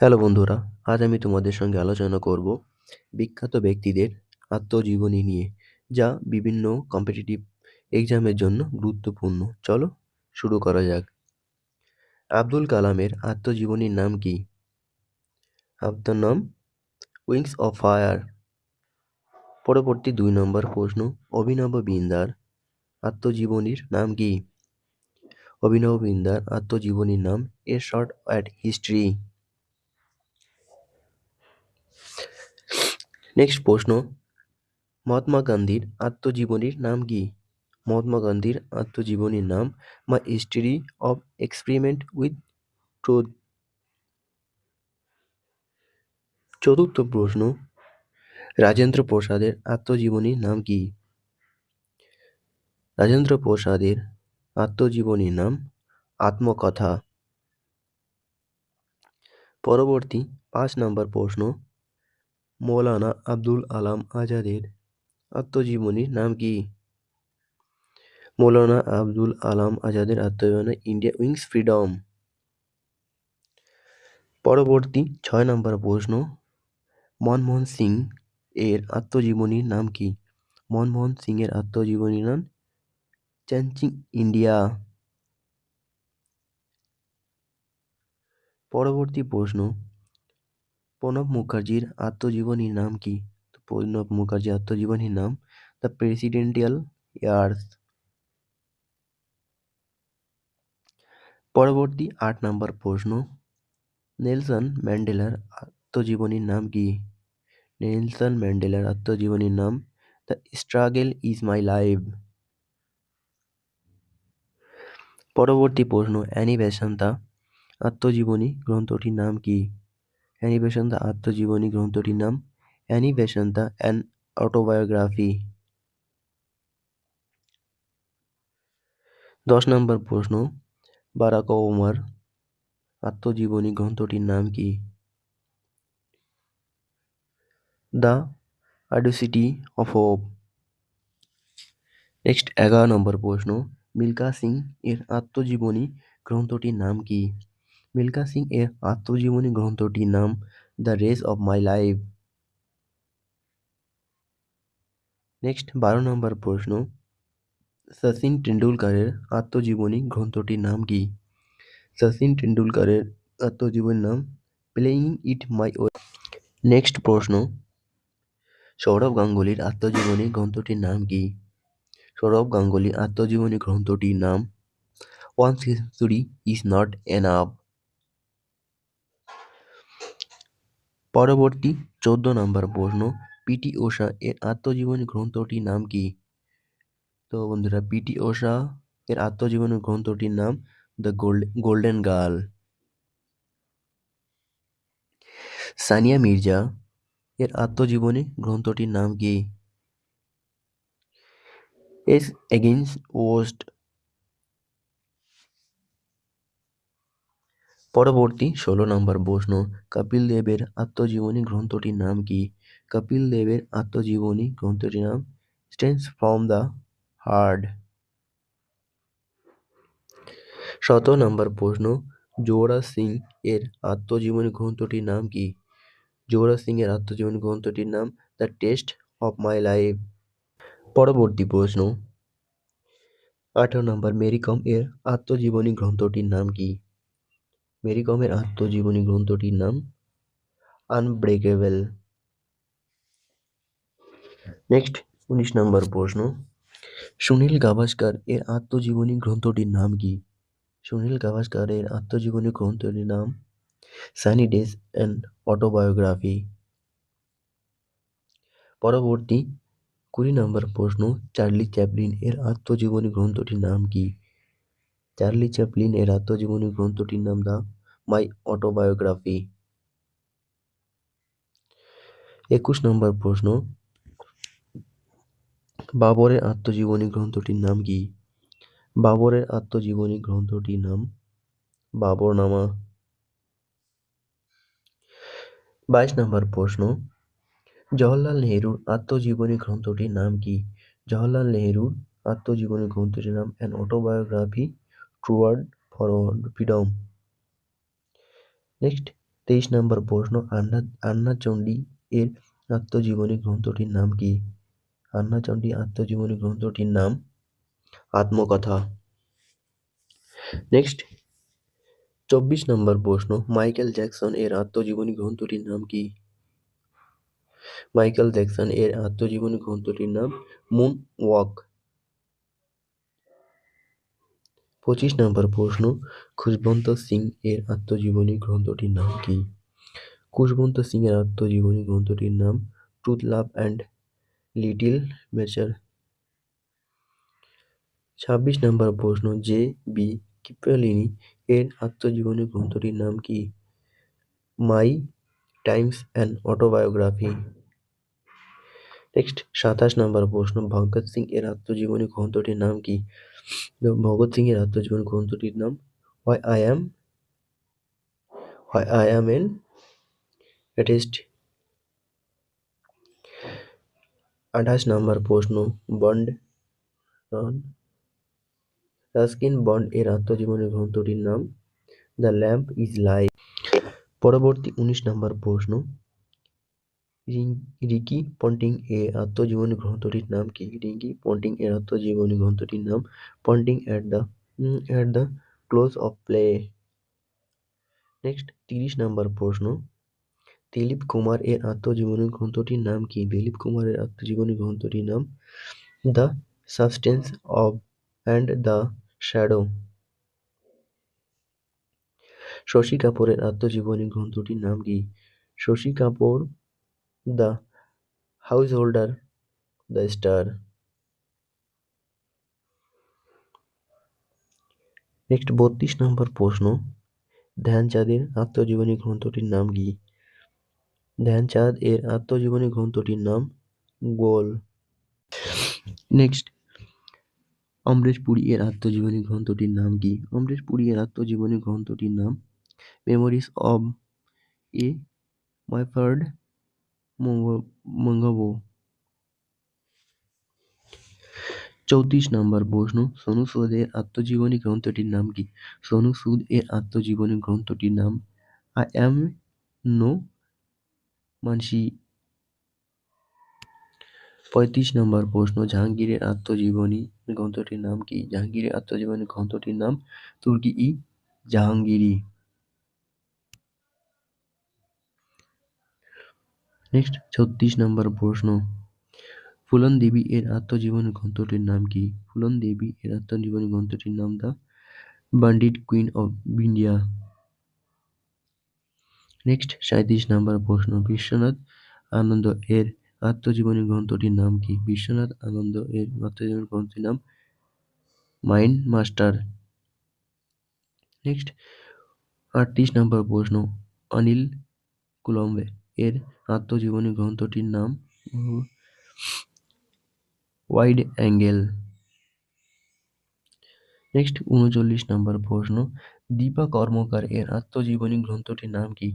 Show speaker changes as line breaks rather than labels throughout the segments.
Hello বন্ধুরা, আজ আমি তোমাদের সঙ্গে আলোচনা করব বিখ্যাত ব্যক্তিদের আত্মজীবনী নিয়ে, যা বিভিন্ন কম্পিটিটিভ এক্সামের জন্য গুরুত্বপূর্ণ। চলো শুরু করা যাক। আব্দুল কালামের আত্মজীবনীর নাম কি? আপনার নাম, উইংস অফ ফায়ার। পরবর্তী দুই নম্বর প্রশ্ন, অভিনব বিন্দার আত্মজীবনীর নাম কি? অভিনব বিন্দার আত্মজীবনীর নাম, a short at history. Next প্রশ্ন, মহাত্মা গান্ধীর আত্মজীবনীর নাম কি? মহাত্মা গান্ধীর আত্মজীবনীর নাম my history of experiment with truth চতুর্থ প্রশ্ন, রাজেন্দ্র প্রসাদের আত্মজীবনীর নাম কি? রাজেন্দ্র প্রসাদের আত্মজীবনীর নাম, আত্মকথা পরবর্তী পাঁচ নম্বর প্রশ্ন মৌলানা আব্দুল আলাম আজাদের আত্মজীবনীর নাম কি? মৌলানা আব্দুল আলাম আজাদের আত্মজীবনী, ইন্ডিয়া উইংস ফ্রিডম। পরবর্তী ছয় নম্বর প্রশ্ন, মনমোহন সিং এর আত্মজীবনীর নাম কি? মনমোহন সিং এর আত্মজীবনীর নাম চ্যাঞ্চিং ইন্ডিয়া। পরবর্তী প্রশ্ন প্রণব মুখার্জির আত্মজীবনীর নাম কি? প্রণব মুখার্জির আত্মজীবনীর নাম দ্য প্রেসিডেন্টিয়াল ইয়ার্স পরবর্তী আট নম্বর প্রশ্ন। নেলসন ম্যান্ডেলার আত্মজীবনীর নাম কি? নেলসন ম্যান্ডেলার আত্মজীবনীর নাম the struggle is my life পরবর্তী প্রশ্ন অ্যানি বেসান্তা আত্মজীবনী গ্রন্থটির নাম কি? অ্যানি বেসান্তা আত্মজীবনী গ্রন্থটির নাম অ্যানি বেসান্তা অ্যান অটোবায়োগ্রাফি। দশ নম্বর প্রশ্ন, বারাক ওমার আত্মজীবনী গ্রন্থটির নাম কি? The audacity of hope. Next এগারো নম্বর প্রশ্ন, মিল্কা সিং এর আত্মজীবনী গ্রন্থটির নাম কি? মিল্কা সিং এর আত্মজীবনী গ্রন্থটির নাম the race of my life next, বারো নম্বর প্রশ্ন। সচিন টেন্ডুলকারের আত্মজীবনী গ্রন্থটির নাম কি? সচিন টেন্ডুলকারের আত্মজীবনীর নাম playing it my way next প্রশ্ন। সৌরভ গাঙ্গুলির আত্মজীবনী গ্রন্থটির নাম কি? সৌরভ গাঙ্গুলি আত্মজীবনী গ্রন্থটির নাম one century is not enough পরবর্তী চোদ্দ নম্বর প্রশ্ন, পিটি ওষা এর আত্মজীবনী গ্রন্থটির নাম কি? তো বন্ধুরা, পিটি ওষা এর আত্মজীবনী গ্রন্থটির নাম the gold, golden girl. Sania Mirza এর আত্মজীবনী গ্রন্থটির নাম কি? এস এগেইনস্ট ওস্ট পরবর্তী ষোলো নম্বর প্রশ্ন, কপিল দেবের আত্মজীবনী গ্রন্থটির নাম কি? কপিল দেবের আত্মজীবনী গ্রন্থটির নাম স্টেন্স ফ্রম দ্য হার্ড শত নম্বর প্রশ্ন জোরা সিং এর আত্মজীবনী গ্রন্থটির নাম কি? জোরা সিং এর আত্মজীবনী গ্রন্থটির নাম the test of my life. পরবর্তী প্রশ্ন, আঠারো নম্বর মেরি কম এর আত্মজীবনী গ্রন্থটির নাম কি? মেরি কমের আত্মজীবনী গ্রন্থটির নাম আনব্রেকেবল নেক্সট উনিশ নম্বর প্রশ্ন। সুনীল গাভাস্কার এর আত্মজীবনী গ্রন্থটির নাম কি? সুনীল গাভাস্কারের আত্মজীবনী গ্রন্থটির নাম সানি ডেজ অ্যান্ড অটোবায়োগ্রাফি পরবর্তী, কুড়ি নম্বর প্রশ্ন, চার্লি চ্যাপলিন এর আত্মজীবনী গ্রন্থটির নাম কি? চার্লি চ্যাপলিন এর আত্মজীবনী গ্রন্থটির নাম দা মাই অটোবায়োগ্রাফি। একুশ নম্বর প্রশ্ন। বাবরের আত্মজীবনী গ্রন্থটির নাম কি? বাবরের আত্মজীবনী গ্রন্থটির নাম বাবরনামা। বাইশ নম্বর প্রশ্ন। জওহরলাল নেহরুর আত্মজীবনী গ্রন্থটির নাম কি? জওহরলাল নেহরুর আত্মজীবনী গ্রন্থটির নাম an autobiography toward forward freedom next, তেইশ নম্বর প্রশ্ন, আন্না আন্নাচণ্ডী এর আত্মজীবনী গ্রন্থটির নাম কি? আন্নাচণ্ডী আত্মজীবনী গ্রন্থটির নাম আত্মকথা। নেক্সট, চব্বিশ নম্বর প্রশ্ন, মাইকেল জ্যাকসন এর আত্মজীবনী গ্রন্থটির নাম কি? মাইকেল জ্যাকসন এর আত্মজীবনী গ্রন্থটির নাম মুন ওয়াক পঁচিশ নম্বর প্রশ্ন খুশবন্ত সিং এর আত্মজীবনী গ্রন্থটির নাম কি? খুশবন্ত সিং এর আত্মজীবনী গ্রন্থটির নাম ট্রুথ লাভ অ্যান্ড লিটিল মেচার। ছাব্বিশ নম্বর প্রশ্ন, জে বি কিপালিনি এর আত্মজীবনী গ্রন্থটির নাম কি? My times and autobiography. Next সাতাশ নম্বর প্রশ্ন। ভগৎ সিং এর আত্মজীবনী গ্রন্থটির নাম কি? ভগৎ সিং এর আত্মজীবনী গ্রন্থটির নাম হয় আই অ্যাম হয় আই অ্যাম এন অ্যাটেস্ট আঠাশ নম্বর প্রশ্ন। বন্ড রাস্কিন বন্ড এর আত্মজীবনী গ্রন্থটির নাম দ্য ল্যাম্প ইজ লাইট পরবর্তী উনিশ নম্বর প্রশ্ন। রিকি পন্টিং এর আত্মজীবনী গ্রন্থটির নাম কি? রিকি পন্টিং এর আত্মজীবনী গ্রন্থটির নাম Ponting at the at the close of play. Next, তিরিশ নাম্বার প্রশ্ন। দিলীপ কুমার এর আত্মজীবনী গ্রন্থটির নাম কি? দিলীপ কুমারের আত্মজীবনী গ্রন্থটির নাম the substance of and the shadow. Shashi কাপুরের আত্মজীবনী গ্রন্থটির নাম কি? Shashi Kapoor house holder the star next বত্রিশ নম্বর প্রশ্ন। ধ্যানচাঁদের আত্মজীবনী গ্রন্থটির নাম কি? ধ্যানচাঁদ এর আত্মজীবনী গ্রন্থটির নাম গোল। নেক্সট অমরেশ পুরী এর আত্মজীবনী গ্রন্থটির নাম কি? অমরেশ পুরী এর আত্মজীবনী গ্রন্থটির নাম মেমোরিজ অব এ মাইফার্ড মঙ্গাবো। চৌত্রিশ নম্বর প্রশ্ন। সোনু সুদ এর আত্মজীবনী গ্রন্থটির নাম কি? সোনু সুদ এর আত্মজীবনী গ্রন্থটির নাম আই অ্যাম নো মানসি পঁয়ত্রিশ নম্বর প্রশ্ন। জাহাঙ্গীরের আত্মজীবনী গ্রন্থটির নাম কি? জাহাঙ্গীরের আত্মজীবনী গ্রন্থটির নাম তুর্কি ই জাহাঙ্গীরি নেক্সট ছত্রিশ নম্বর প্রশ্ন। ফুলন দেবী এর আত্মজীবনী গ্রন্থটির নাম কি? ফুলন দেবী এর আত্মজীবনী গ্রন্থটির নাম the bandit queen of India. Next সাঁত্রিশ নম্বর প্রশ্ন। বিশ্বনাথ আনন্দ এর আত্মজীবনী গ্রন্থটির নাম কি? বিশ্বনাথ আনন্দ এর আত্মজীবনী গ্রন্থটির নাম মাইন্ড মাস্টার। নেক্সট আটত্রিশ নম্বর প্রশ্ন। অনিল কুলম্বে। এর আত্মজীবনী গ্রন্থটির নাম ওয়াইড অ্যাঙ্গেল। নেক্সট, উনচল্লিশ নম্বর প্রশ্ন। দীপা কর্মকার এর আত্মজীবনী গ্রন্থটির নাম কি?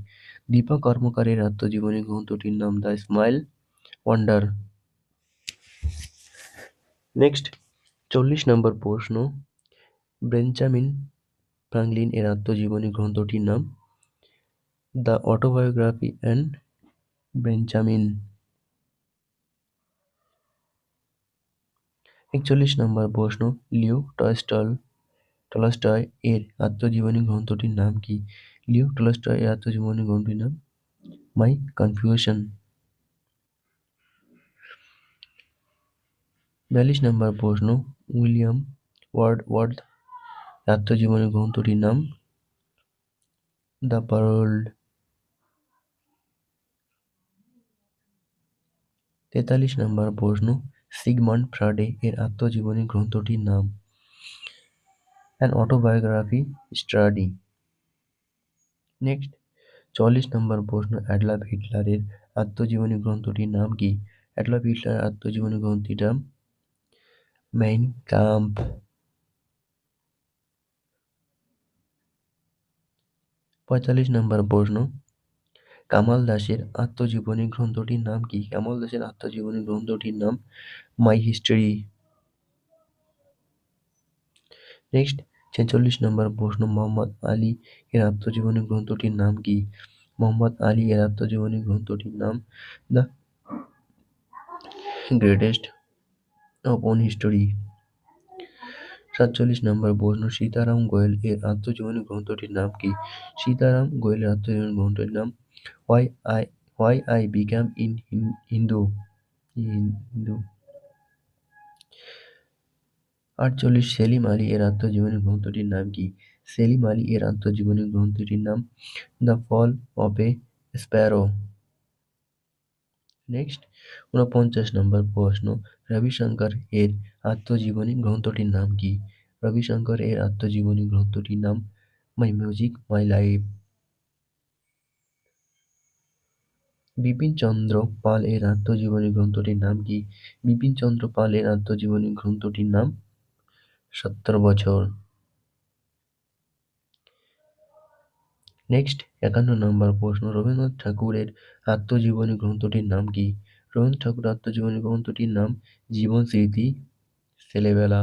দীপা কর্মকার এর আত্মজীবনী গ্রন্থটির নাম দ্য স্মাইল ওয়ান্ডার। নেক্সট, চল্লিশ নম্বর প্রশ্ন। বেঞ্চামিন ফ্রাঙ্কলিন এর আত্মজীবনী গ্রন্থটির নাম দ্য অটোবায়োগ্রাফি অ্যান্ড বেঞ্চামিন একচল্লিশ নম্বর প্রশ্ন, লিও টলস্টল টলস্টয় এর আত্মজীবনী গ্রন্থটির নাম কি? লিও টলস্টয় এর আত্মজীবনী গ্রন্থটির নাম? My confusion. বিয়াল্লিশ নম্বর প্রশ্ন, উইলিয়াম ওয়ার্ড ওয়ার্ড আত্মজীবনী গ্রন্থটির নাম? The prelude. তেতাল্লিশ নম্বর প্রশ্ন সিগমন্ড ফ্রাডে এর আত্মজীবনী গ্রন্থটির নাম। অ্যান অটোবায়োগ্রাফি স্টাডি নেক্সট চল্লিশ নম্বর প্রশ্ন অ্যাডলাফ হিটলারের আত্মজীবনী গ্রন্থটির নাম কি? অ্যাডলাফ হিটলারের আত্মজীবনী গ্রন্থটির নাম? মেইন কাম্প পঁয়তাল্লিশ নম্বর প্রশ্ন কামাল দাসের আত্মজীবনী গ্রন্থটির নাম কি? কামাল দাসের আত্মজীবনী গ্রন্থটির নাম মাই হিস্টরি নেক্সট ছেচল্লিশ নম্বর প্রশ্ন, মোহাম্মদ আলী এর আত্মজীবনী গ্রন্থটির নাম কি? মোহাম্মদ আলী এর আত্মজীবনী গ্রন্থটির নাম দ্য গ্রেটেস্ট অপন হিস্টোরি সাতচল্লিশ নম্বর প্রশ্ন, সীতারাম গোয়েল এর আত্মজীবনী গ্রন্থটির নাম কি? সীতারাম গোয়েলের আত্মজীবনী গ্রন্থটির নাম why I why I became in Hindu Hindu আটচল্লিশ সেলিম আলী এর আত্মজীবনী গ্রন্থটির নাম কি? সেলিম আলী এর আত্মজীবনী গ্রন্থটির নাম the fall of a sparrow next উনপঞ্চাশ নম্বর প্রশ্ন। রবিশঙ্কর এর আত্মজীবনী গ্রন্থটির নাম কি? রবিশঙ্কর এর আত্মজীবনী গ্রন্থটির নাম my music my life Bipin Chandra Pal এর আত্মজীবনী গ্রন্থটির নাম কি? বিপিন চন্দ্র পাল এর আত্মজীবনী গ্রন্থটির নাম? সত্তর বছর। নেক্সট একান্ন নম্বর প্রশ্ন। রবীন্দ্রনাথ ঠাকুরের আত্মজীবনী গ্রন্থটির নাম কি? রবীন্দ্রনাথ ঠাকুর আত্মজীবনী গ্রন্থটির নাম জীবন স্মৃতি, ছেলেবেলা।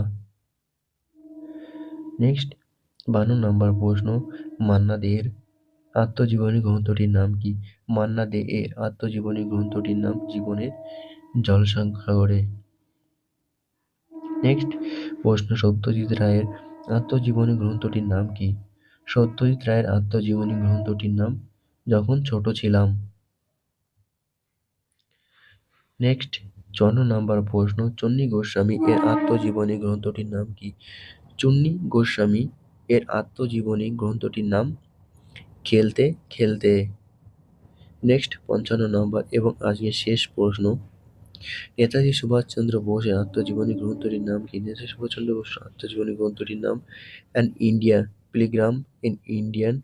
নেক্সট বান্ন নম্বর প্রশ্ন। মান্না দের আত্মজীবনী গ্রন্থটির নাম কি? মান্না দে এর আত্মজীবনী গ্রন্থটির নাম জীবনের জলসাগরে নেক্সট প্রশ্ন সত্যজিৎ রায়ের আত্মজীবনী গ্রন্থটির নাম কি? সত্যজিৎ রায়ের আত্মজীবনী গ্রন্থটির নাম, যখন ছোট ছিলাম। নেক্সট চন্ন নাম্বার প্রশ্ন, চন্নী গোস্বামী এর আত্মজীবনী গ্রন্থটির নাম কি? চুন্নি গোস্বামী এর আত্মজীবনী গ্রন্থটির নাম খেলতে খেলতে নেক্সট পঞ্চান্ন নম্বর এবং আজকের শেষ প্রশ্ন। নেতাজি সুভাষচন্দ্র বোসের আত্মজীবনী গ্রন্থটির নাম কি? নেতাজি সুভাষচন্দ্র বোস আত্মজীবনী গ্রন্থটির নাম an India pilgrim in Indian